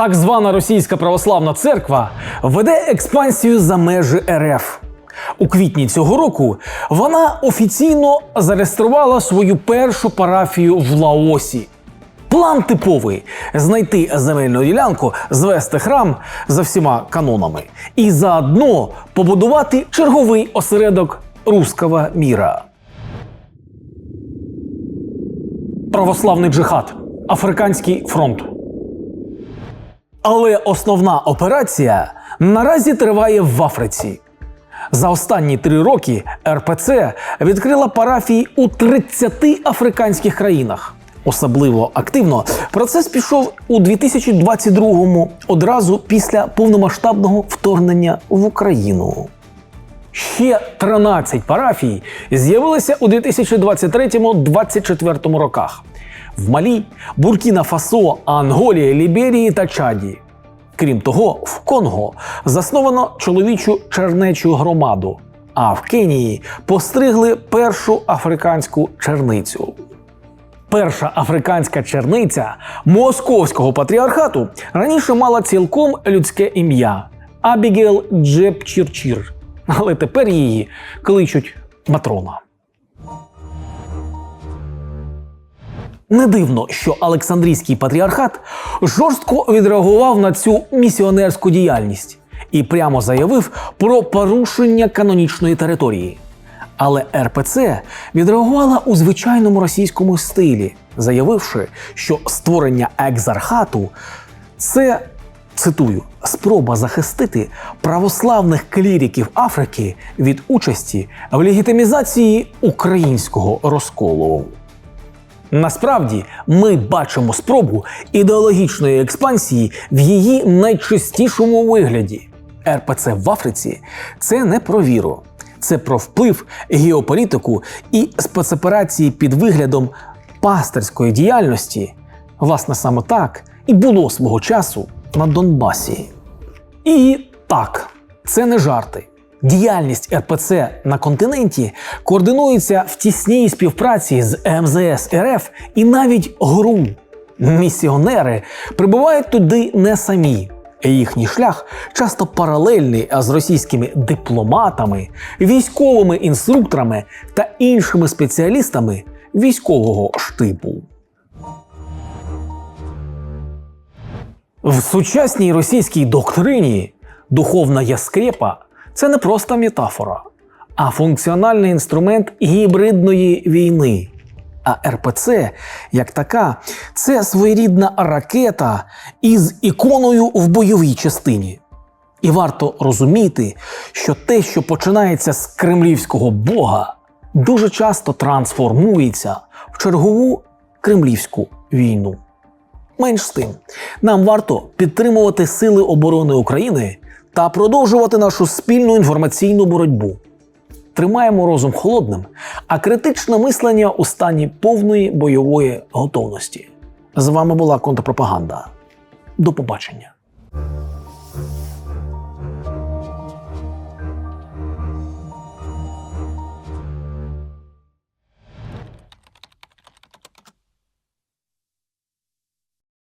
Так звана російська православна церква веде експансію за межі РФ. У квітні цього року вона офіційно зареєструвала свою першу парафію в Лаосі. План типовий знайти земельну ділянку, звести храм за всіма канонами і заодно побудувати черговий осередок руского міра. Православний джихад, Африканський фронт. Але основна операція наразі триває в Африці. За останні три роки РПЦ відкрила парафії у 30 африканських країнах. Особливо активно процес пішов у 2022-му, одразу після повномасштабного вторгнення в Україну. Ще 13 парафій з'явилися у 2023-2024 роках в Малі, Буркіна Фасо, Анголі, Ліберії та Чаді. Крім того, в Конго засновано чоловічу чернечу громаду, а в Кенії постригли першу африканську черницю. Перша африканська черниця московського патріархату раніше мала цілком людське ім'я Абігел Джепчірчір, але тепер її кличуть Матрона. Не дивно, що Олександрійський патріархат жорстко відреагував на цю місіонерську діяльність і прямо заявив про порушення канонічної території. Але РПЦ відреагувала у звичайному російському стилі, заявивши, що створення екзархату це цитую спроба захистити православних кліриків Африки від участі в легітимізації українського розколу. Насправді ми бачимо спробу ідеологічної експансії в її найчистішому вигляді. РПЦ в Африці це не про віру, це про вплив, геополітику і спецоперації під виглядом пастирської діяльності. Власне, саме так і було свого часу на Донбасі. І так, це не жарти. Діяльність РПЦ на континенті координується в тісній співпраці з МЗС РФ і навіть ГРУ. Місіонери прибувають туди не самі. Їхній шлях часто паралельний з російськими дипломатами, військовими інструкторами та іншими спеціалістами військового штибу. В сучасній російській доктрині духовна яскрепа це не просто метафора, а функціональний інструмент гібридної війни. А РПЦ, як така, це своєрідна ракета із іконою в бойовій частині. І варто розуміти, що те, що починається з кремлівського бога, дуже часто трансформується в чергову кремлівську війну. Менш з тим, нам варто підтримувати Сили оборони України та продовжувати нашу спільну інформаційну боротьбу. Тримаємо розум холодним, а критичне мислення у стані повної бойової готовності. З вами була контрпропаганда. До побачення.